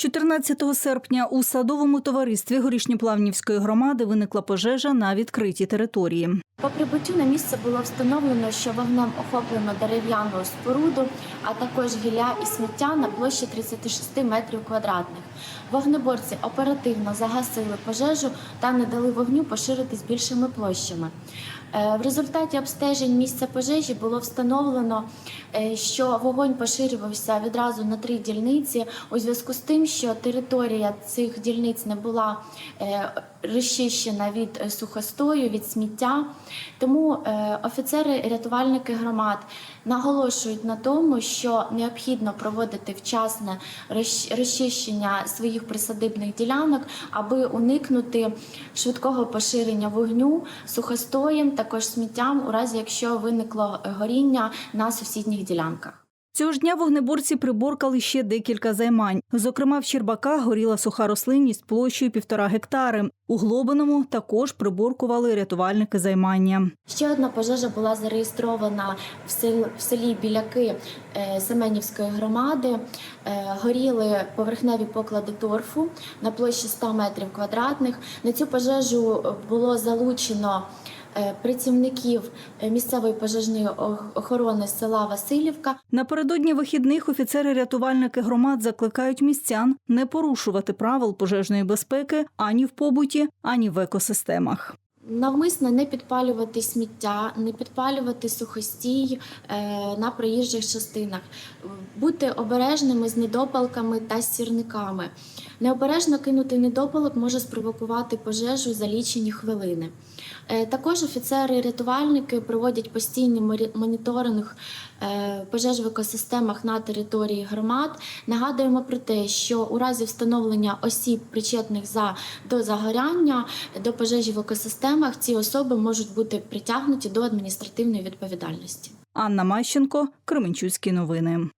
14 серпня у садовому товаристві Горішньоплавнівської громади виникла пожежа на відкритій території. По прибуттю на місце було встановлено, що вогнем охоплено дерев'яну споруду, а також гілля і сміття на площі 36 метрів квадратних. Вогнеборці оперативно загасили пожежу та не дали вогню поширитись більшими площами. Е, В результаті обстежень місця пожежі було встановлено, е, що вогонь поширювався відразу на три дільниці у зв'язку з тим, що територія цих дільниць не була е, розчищена від сухостою, від сміття. Тому е, офіцери рятувальники громад наголошують на тому, що необхідно проводити вчасне розчищення своїх присадибних ділянок, аби уникнути швидкого поширення вогню сухостоєм, також сміттям, у разі якщо виникло е, горіння на сусідніх ділянках. Цього ж дня вогнеборці приборкали ще декілька займань. Зокрема, в Щербаках горіла суха рослинність площею півтора гектари. У Глобиному також приборкували рятувальники займання. Ще одна пожежа була зареєстрована в селі, в селі Біляки е, Семенівської громади. Е, горіли поверхневі поклади торфу на площі 100 метрів квадратних. На цю пожежу було залучено працівників е, місцевої пожежної охорони села Васильівка. Напередодні вихідних офіцери-рятувальники громад закликають містян не порушувати правил пожежної безпеки ані в побуті, ані в екосистемах. Навмисно не підпалювати сміття, не підпалювати сухостій е, на проїжджих частинах, бути обережними з недопалками та сірниками. Необережно кинути недопалок може спровокувати пожежу за лічені хвилини. Е, Також офіцери-рятувальники проводять постійний моніторинг е, пожеж в екосистемах на території громад. Нагадуємо про те, що у разі встановлення осіб, причетних за до загоряння, до пожежі в екосистемах, ці особи можуть бути притягнуті до адміністративної відповідальності. Анна Мащенко, Кременчуцькі новини.